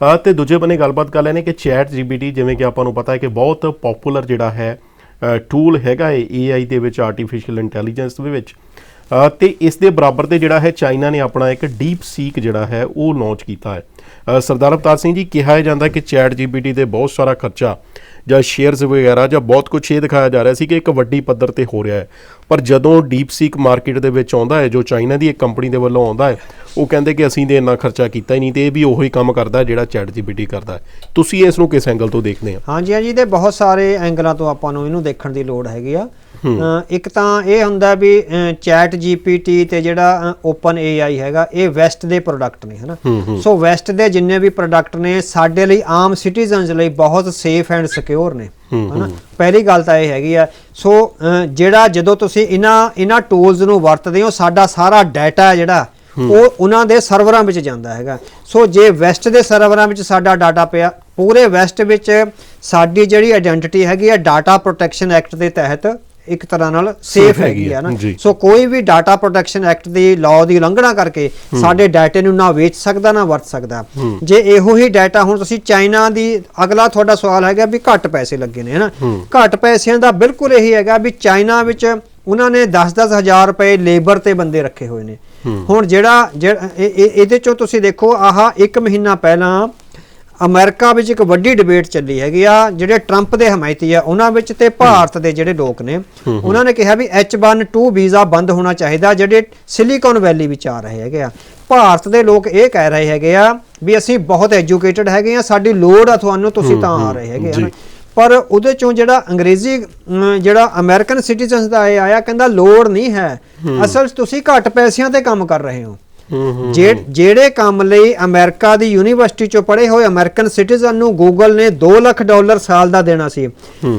ਅ, ਤੇ ਦੂਜੇ ਬੰਨੇ ਗੱਲਬਾਤ ਕਰ ਲੈਣੇ ਕਿ ਚੈਟ ਜੀਪੀਟੀ ਜਿਵੇਂ ਕਿ ਆਪਾਂ ਨੂੰ ਪਤਾ ਹੈ ਕਿ ਬਹੁਤ ਪਪੂਲਰ ਜਿਹੜਾ ਹੈ ਟੂਲ ਹੈਗਾ ਹੈ AI ਦੇ ਵਿੱਚ ਆਰਟੀਫੀਸ਼ੀਅਲ ਇੰਟੈਲੀਜੈਂਸ ਦੇ ਵਿੱਚ। ਅ, ਤੇ ਇਸ ਦੇ ਬਰਾਬਰ ਤੇ ਜਿਹੜਾ ਹੈ ਚਾਈਨਾ ਨੇ ਆਪਣਾ ਇੱਕ ਡੀਪ ਸੀਕ ਜਿਹੜਾ ਹੈ ਉਹ ਲਾਂਚ ਕੀਤਾ ਹੈ। ਸਰਦਾਰ ਅਵਤਾਰ ਸਿੰਘ ਜੀ ਕਿਹਾ ਜਾਂਦਾ ਕਿ ਚੈਟ ਜੀਪੀਟੀ ਤੇ ਬਹੁਤ ਸਾਰਾ ਖਰਚਾ ਜਾਂ ਸ਼ੇਅਰਸ ਵਗੈਰਾ ਜਾਂ ਬਹੁਤ ਕੁਝ ਇਹ ਦਿਖਾਇਆ ਜਾ ਰਿਹਾ ਸੀ ਕਿ ਇੱਕ ਵੱਡੀ ਪੱਧਰ ਤੇ ਹੋ ਰਿਹਾ ਹੈ। ਪਰ ਜਦੋਂ ਡੀਪ ਸੀਕ ਮਾਰਕੀਟ ਦੇ ਵਿੱਚ ਆਉਂਦਾ ਹੈ ਜੋ ਚਾਈਨਾ ਦੀ ਇੱਕ ਕੰਪਨੀ ਦੇ ਵੱਲੋਂ ਆਉਂਦਾ ਹੈ ਉਹ ਕਹਿੰਦੇ ਕਿ ਅਸੀਂ ਤੇ ਇੰਨਾ ਖਰਚਾ ਕੀਤਾ ਹੀ ਨਹੀਂ ਤੇ ਇਹ ਵੀ ਉਹੀ ਕੰਮ ਕਰਦਾ ਜਿਹੜਾ ਚੈਟ ਜੀਪੀਟੀ ਕਰਦਾ ਤੁਸੀਂ ਇਸ ਨੂੰ ਕਿਸ ਐਂਗਲ ਤੋਂ ਦੇਖਦੇ ਆ ਹਾਂਜੀ ਹਾਂਜੀ ਤੇ ਬਹੁਤ ਸਾਰੇ ਐਂਗਲਾਂ ਤੋਂ ਆਪਾਂ ਨੂੰ ਇਹਨੂੰ ਦੇਖਣ ਦੀ ਲੋੜ ਹੈਗੀ ਆ। ਇੱਕ ਤਾਂ ਇਹ ਹੁੰਦਾ ਵੀ ਚੈਟ ਜੀਪੀਟੀ ਤੇ ਜਿਹੜਾ ਓਪਨ AI ਹੈਗਾ ਇਹ ਵੈਸਟ ਦੇ ਪ੍ਰੋਡਕਟ ਨੇ ਹਨਾ? ਸੋ ਵੈਸਟ ਦੇ ਜਿੰਨੇ ਵੀ ਪ੍ਰੋਡਕਟ ਨੇ ਸਾਡੇ ਲਈ ਆਮ ਸਿਟੀਜ਼ਨਸ ਲਈ ਬਹੁਤ ਸੇਫ ਐਂਡ ਸਿਕਿਉਰ ਨੇ ਹਨਾ? ਪਹਿਲੀ ਗੱਲ ਤਾਂ ਇਹ ਹੈਗੀ ਆ ਸੋ ਜਿਹੜਾ ਜਦੋਂ ਤੁਸੀਂ ਇਹਨਾਂ ਇਹਨਾਂ ਟੂਲਸ ਨੂੰ ਵਰਤਦੇ ਹੋ ਸਾਡਾ ਸਾਰਾ ਡਾਟਾ ਜਿਹੜਾ ਉਹ ਉਹਨਾਂ ਦੇ ਸਰਵਰਾਂ ਵਿੱਚ ਜਾਂਦਾ ਹੈਗਾ। ਸੋ ਜੇ ਵੈਸਟ ਦੇ ਸਰਵਰਾਂ ਵਿੱਚ ਸਾਡਾ ਡਾਟਾ ਪਿਆ ਪੂਰੇ ਵੈਸਟ ਵਿੱਚ ਸਾਡੀ ਜਿਹੜੀ ਆਇਡੈਂਟੀਟੀ ਹੈਗੀ ਆ ਡਾਟਾ ਪ੍ਰੋਟੈਕਸ਼ਨ ਐਕਟ ਦੇ ਤਹਿਤ ਇੱਕ ਤਰ੍ਹਾਂ ਨਾਲ ਸੇਫ ਹੈਗੀ ਆ ਨਾ। ਸੋ ਕੋਈ ਵੀ ਡਾਟਾ ਪ੍ਰੋਟੈਕਸ਼ਨ ਐਕਟ ਦੀ ਲਾਅ ਦੀ ਉਲੰਘਣਾ ਕਰਕੇ ਸਾਡੇ ਡਾਟੇ ਨੂੰ ਨਾ ਵੇਚ ਸਕਦਾ ਨਾ ਵਰਤ ਸਕਦਾ। ਜੇ ਇਹੋ ਹੀ ਡਾਟਾ ਹੁਣ ਤੁਸੀਂ ਚਾਈਨਾ ਦੀ ਅਗਲਾ ਤੁਹਾਡਾ ਸਵਾਲ ਹੈਗਾ ਵੀ ਘੱਟ ਪੈਸੇ ਲੱਗੇ ਨੇ ਹਨਾ ਘੱਟ ਪੈਸਿਆਂ ਦਾ ਬਿਲਕੁਲ ਇਹੀ ਹੈਗਾ ਵੀ ਚਾਈਨਾ ਵਿੱਚ ਉਹਨਾਂ ਨੇ 10-10 ਹਜ਼ਾਰ ਰੁਪਏ ਲੇਬਰ ਤੇ ਬੰਦੇ ਰੱਖੇ ਹੋਏ ਨੇ। ਹੁਣ ਜਿਹੜਾ ਜਿਹੜਾ- ਇਹ- ਇਹ- ਇਹਦੇ ਚੋਂ ਤੁਸੀਂ ਦੇਖੋ ਆਹ ਇੱਕ ਮਹੀਨਾ ਪਹਿਲਾਂ ਅਮਰੀਕਾ ਵਿੱਚ ਇੱਕ ਵੱਡੀ ਡਿਬੇਟ ਚੱਲੀ ਹੈਗੀ ਆ ਜਿਹੜੇ ਟਰੰਪ ਦੇ ਹਮਾਇਤੀ ਆ ਉਹਨਾਂ ਵਿੱਚ ਤੇ ਭਾਰਤ ਦੇ ਜਿਹੜੇ ਲੋਕ ਨੇ ਉਹਨਾਂ ਨੇ ਕਿਹਾ ਵੀ H1 ਵੀਜ਼ਾ ਬੰਦ ਹੋਣਾ ਚਾਹੀਦਾ ਜਿਹੜੇ ਸਿਲੀਕਨ ਵੈਲੀ ਵਿੱਚ ਆ ਰਹੇ ਹੈਗੇ ਆ। ਭਾਰਤ ਦੇ ਲੋਕ ਇਹ ਕਹਿ ਰਹੇ ਹੈਗੇ ਆ ਵੀ ਅਸੀਂ ਬਹੁਤ ਐਜੂਕੇਟਡ ਹੈਗੇ ਆ ਸਾਡੀ ਲੋੜ ਆ ਤੁਹਾਨੂੰ ਤੁਸੀਂ ਤਾਂ ਆ ਰਹੇ ਹੈਗੇ ਆ। ਪਰ ਉਹਦੇ ਚੋਂ ਜਿਹੜਾ ਅੰਗਰੇਜ਼ੀ ਜਿਹੜਾ ਅਮਰੀਕਨ ਸਿਟੀਜ਼ਨਸ ਦਾ ਇਹ ਆਇਆ ਕਹਿੰਦਾ ਲੋੜ ਨਹੀਂ ਹੈ। ਅਸਲ ਤੁਸੀਂ ਘੱਟ ਪੈਸਿਆਂ ਤੇ ਕੰਮ ਕਰ ਰਹੇ ਹੋ। ਜਿਹੜੇ ਕੰਮ ਲਈ ਅਮਰੀਕਾ ਦੀ ਯੂਨੀਵਰਸਿਟੀ ਚੋਂ ਪੜ੍ਹੇ ਹੋਏ ਅਮਰੀਕਨ ਸਿਟੀਜ਼ਨ ਨੂੰ ਗੂਗਲ ਨੇ 2 ਲੱਖ ਡਾਲਰ ਸਾਲ ਦਾ ਦੇਣਾ ਸੀ।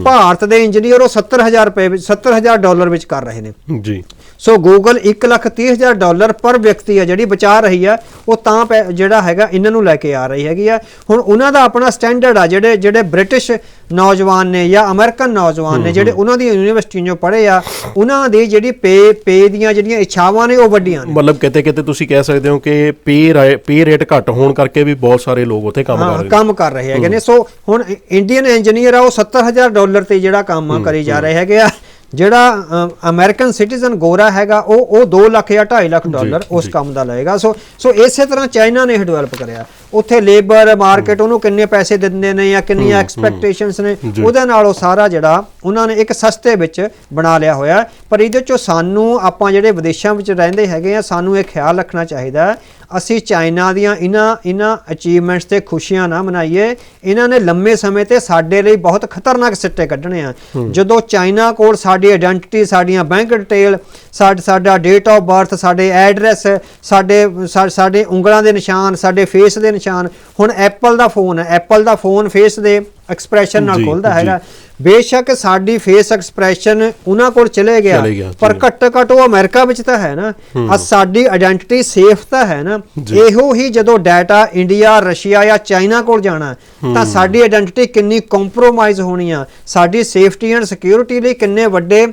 ਭਾਰਤ ਦੇ ਇੰਜੀਨੀਅਰ ਉਹ 70000 ਰੁਪਏ ਵਿੱਚ 70000 ਡਾਲਰ ਵਿੱਚ ਕਰ ਰਹੇ ਨੇ। ਜੀ। ਸੋ ਗੂਗਲ 130000 ਡਾਲਰ ਪਰ ਵਿਅਕਤੀ ਹੈ ਜਿਹੜੀ ਬਚਾ ਰਹੀ ਆ ਉਹ ਤਾਂ ਜਿਹੜਾ ਹੈਗਾ ਇਹਨਾਂ ਨੂੰ ਲੈ ਕੇ ਆ ਰਹੀ ਹੈਗੀ ਆ। ਹੁਣ ਉਹਨਾਂ ਦਾ ਆਪਣਾ ਸਟੈਂਡਰਡ ਆ ਜਿਹੜੇ ਜਿਹੜੇ ਬ੍ਰਿਟਿਸ਼ ਨੌਜਵਾਨ ਨੇ ਜਾਂ ਅਮਰੀਕਨ ਨੌਜਵਾਨ ਨੇ ਜਿਹੜੇ ਉਹਨਾਂ ਦੀ ਯੂਨੀਵਰਸਿਟੀ ਚੋਂ ਪੜ੍ਹੇ ਆ ਉਹਨਾਂ ਦੀ ਜਿਹੜੀ ਪੇ ਪੇ ਦੀਆਂ ਜਿਹੜੀਆਂ ਇੱਛਾਵਾਂ ਨੇ ਉਹ ਵੱਡੀਆਂ ਨੇ। ਮਤਲਬ ਕਿਤੇ ਕਿਤੇ ਤੁਸੀਂ ਕਹਿ ਸਕਦੇ ਹੋ ਕਿ ਪੇ ਪੇ ਰੇਟ ਘੱਟ ਹੋਣ ਕਰਕੇ ਵੀ ਬਹੁਤ ਸਾਰੇ ਲੋਕ ਉੱਥੇ ਕੰਮ ਕਰ ਰਹੇ ਨੇ। ਕੰਮ ਕਰ ਰਹੇ ਹੈਗੇ ਨੇ। ਸੋ ਹੁਣ ਇੰਡੀਅਨ ਇੰਜੀਨੀਅਰ ਆ ਉਹ 70000 ਡਾਲਰ ਤੇ ਜਿਹੜਾ ਕੰਮ ਕਰੀ ਜਾ ਰਹੇ ਹੈਗੇ ਆ। ਜਿਹੜਾ ਅਮਰੀਕਨ ਸਿਟੀਜ਼ਨ ਗੋਰਾ ਹੈਗਾ ਉਹ ਉਹ 2 ਲੱਖ ਜਾਂ 2.5 ਲੱਖ ਡਾਲਰ ਉਸ ਕੰਮ ਦਾ ਲਏਗਾ। ਸੋ ਸੋ ਇਸੇ ਤਰ੍ਹਾਂ ਚਾਈਨਾ ਨੇ ਡਿਵੈਲਪ ਕਰਿਆ। ਉੱਥੇ ਲੇਬਰ ਮਾਰਕੀਟ ਉਹਨੂੰ ਕਿੰਨੇ ਪੈਸੇ ਦਿੰਦੇ ਨੇ ਜਾਂ ਕਿੰਨੀਆਂ ਐਕਸਪੈਕਟੇਸ਼ਨਸ ਨੇ ਉਹਦੇ ਨਾਲ ਉਹ ਸਾਰਾ ਜਿਹੜਾ ਉਹਨਾਂ ਨੇ ਇੱਕ ਸਸਤੇ ਵਿੱਚ ਬਣਾ ਲਿਆ ਹੋਇਆ ਪਰ ਇਹਦੇ ਚੋਂ ਸਾਨੂੰ ਆਪਾਂ ਜਿਹੜੇ ਵਿਦੇਸ਼ਾਂ ਵਿੱਚ ਰਹਿੰਦੇ ਹੈਗੇ ਆ ਸਾਨੂੰ ਇਹ ਖਿਆਲ ਰੱਖਣਾ ਚਾਹੀਦਾ ਅਸੀਂ ਚਾਈਨਾ ਦੀਆਂ ਇਹਨਾਂ ਇਹਨਾਂ ਅਚੀਵਮੈਂਟਸ ਤੇ ਖੁਸ਼ੀਆਂ ਨਾ ਮਨਾਈਏ। ਇਹਨਾਂ ਨੇ ਲੰਮੇ ਸਮੇਂ ਤੇ ਸਾਡੇ ਲਈ ਬਹੁਤ ਖਤਰਨਾਕ ਸਿੱਟੇ ਕੱਢਣੇ ਆ। ਜਦੋਂ ਚਾਈਨਾ ਕੋਲ ਸਾਡੀ ਆਇਡੈਂਟੀਟੀ ਸਾਡੀਆਂ ਬੈਂਕ ਡਿਟੇਲ ਸਾਡ- ਸਾਡਾ ਡੇਟ ਆਫ ਬਰਥ ਸਾਡੇ ਐਡਰੈਸ ਸਾਡੇ ਸਾਡੇ ਉਂਗਲਾਂ ਦੇ ਨਿਸ਼ਾਨ ਸਾਡੇ ਫੇਸ ਦੇ ਨਿਸ਼ਾਨ। ਹੁਣ ਐਪਲ ਦਾ ਫੋਨ ਹੈ। ਐਪਲ ਦਾ ਫੋਨ ਫੇਸ ਦੇ ਐਕਸਪ੍ਰੈਸ਼ਨ ਨਾਲ ਖੁੱਲਦਾ। ਹੈਗਾ। ਬੇਸ਼ੱਕ ਸਾਡੀ ਫੇਸ ਐਕਸਪ੍ਰੈਸ਼ਨ ਉਹਨਾਂ ਕੋਲ ਚਲੇ ਗਿਆ ਪਰ। ਘੱਟ ਘੱਟ ਉਹ ਅਮਰੀਕਾ ਵਿੱਚ ਤਾਂ ਹੈ ਨਾ। ਆ ਸਾਡੀ ਆਇਡੈਂਟੀਟੀ ਸੇਫ ਤਾਂ ਹੈ ਨਾ। ਇਹੋ ਹੀ ਜਦੋਂ ਡਾਟਾ ਇੰਡੀਆ ਰਸ਼ੀਆ ਜਾਂ ਚਾਈਨਾ ਕੋਲ ਜਾਣਾ ਤਾਂ ਸਾਡੀ ਆਇਡੈਂਟੀਟੀ ਕਿੰਨੀ ਕੰਪਰੋਮਾਈਜ਼ ਹੋਣੀ ਆ। ਸਾਡੀ ਸੇਫਟੀ ਐਂਡ ਸਿਕਿਉਰਿਟੀ ਲਈ ਕਿੰਨੇ ਵੱਡੇ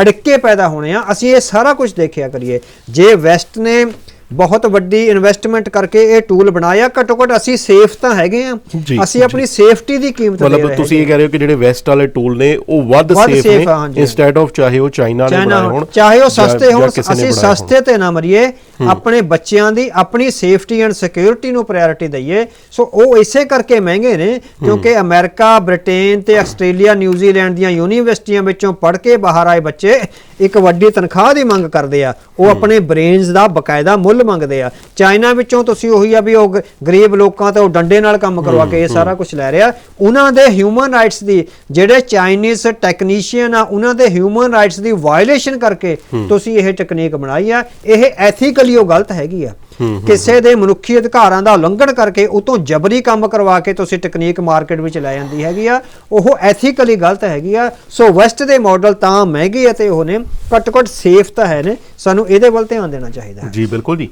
ਅੜਿੱਕੇ ਪੈਦਾ ਹੋਣੇ ਆ। ਅਸੀਂ ਇਹ ਸਾਰਾ ਕੁਝ ਦੇਖਿਆ ਕਰੀਏ। ਜੇ ਵੈਸਟ ਨੇ ਬਹੁਤ ਵੱਡੀ ਇਨਵੈਸਟਮੈਂਟ ਕਰਕੇ ਇਹ ਟੂਲ ਬਣਾਇਆ ਘੱਟੋ ਘੱਟ ਅਸੀਂ ਸੇਫ ਤਾਂ ਹੈਗੇ ਆ। ਅਸੀਂ ਆਪਣੀ ਸੇਫਟੀ ਦੀ ਕੀਮਤ ਦੇ ਮਤਲਬ ਰਹੇ ਤੁਸੀਂ ਇਹ ਕਹਿ ਰਹੇ ਹੋ ਕਿ ਜਿਹੜੇ ਵੈਸਟ ਵਾਲੇ ਟੂਲ ਨੇ ਉਹ ਵੱਧ ਸੇਫ ਨੇ। ਇਨਸਟੈਡ ਆਫ ਚਾਹੇ ਉਹ ਚਾਈਨਾ ਚਾਈਨਾ ਬਣਾਏ ਹੋਣ। ਚਾਹੇ ਉਹ ਸਸਤੇ ਹੋਣ ਅਸੀਂ। ਸਸਤੇ ਤੇ ਨਾ ਮਰੀਏ ਆਪਣੇ ਬੱਚਿਆਂ ਦੀ ਆਪਣੀ ਸੇਫਟੀ ਐਂਡ ਸਿਕਿਉਰਿਟੀ ਨੂੰ ਪ੍ਰਾਇੋਰਟੀ ਦਈਏ। ਸੋ ਉਹ ਇਸੇ ਕਰਕੇ ਮਹਿੰਗੇ ਨੇ ਕਿਉਂਕਿ ਅਮਰੀਕਾ ਬ੍ਰਿਟੇਨ ਤੇ ਆਸਟ੍ਰੇਲੀਆ ਨਿਊਜ਼ੀਲੈਂਡ ਦੀਆਂ ਯੂਨੀਵਰਸਿਟੀਆਂ ਵਿੱਚੋਂ ਪੜ੍ਹ ਕੇ ਬਾਹਰ ਆਏ ਬੱਚੇ ਇੱਕ ਵੱਡੀ ਤਨਖਾਹ ਦੀ ਮੰਗ ਕਰਦੇ ਆ। ਉਹ ਆਪਣੇ ਬ੍ਰੇਨਸ ਦਾ ਬਕਾਇਦਾ ਮੁੱਲ ਮੰਗਦੇ ਆ। ਚਾਈਨਾ ਵਿੱਚੋਂ ਤੁਸੀਂ ਉਹੀ ਆ ਵੀ ਉਹ ਗਰੀਬ ਲੋਕਾਂ ਤੋਂ ਡੰਡੇ ਨਾਲ ਕੰਮ ਕਰਵਾ ਕੇ ਇਹ ਸਾਰਾ ਕੁਝ ਲੈ ਰਿਹਾ। ਉਹਨਾਂ ਦੇ ਹਿਊਮਨ ਰਾਈਟਸ ਦੀ ਜਿਹੜੇ ਚਾਈਨੀਜ਼ ਟੈਕਨੀਸ਼ੀਅਨ ਆ ਉਹਨਾਂ ਦੇ ਹਿਊਮਨ ਰਾਈਟਸ ਦੀ ਵਾਇਓਲੇਸ਼ਨ ਕਰਕੇ ਤੁਸੀਂ ਇਹ ਟੈਕਨੀਕ ਬਣਾਈ ਆ। ਇਹ ਐਥੀਕਲੀ ਉਹ ਗਲਤ ਹੈਗੀ ਆ। ਕਿਸੇ ਦੇ ਮਨੁੱਖੀ ਅਧਿਕਾਰਾਂ ਦਾ ਉਲੰਘਣ ਕਰਕੇ ਉਤੋਂ ਜਬਰੀ ਕੰਮ ਕਰਵਾ ਕੇ ਤੁਸੀਂ ਟੈਕਨੀਕ ਮਾਰਕੀਟ ਵਿੱਚ ਲੈ ਜਾਂਦੀ ਹੈਗੀ ਆ। ਉਹ ਐਥੀਕਲੀ ਗਲਤ ਹੈਗੀ ਆ। ਸੋ ਵੈਸਟ ਦੇ ਮਾਡਲ ਤਾਂ ਮਹਿੰਗੇ ਅਤੇ ਉਹ ਨੇ ਘੱਟੋ ਘੱਟ ਸੇਫ ਤਾਂ ਹੈ ਨੇ, ਸਾਨੂੰ ਇਹਦੇ ਵੱਲ ਧਿਆਨ ਦੇਣਾ ਚਾਹੀਦਾ ਹੈ। ਜੀ, ਬਿਲਕੁਲ ਜੀ।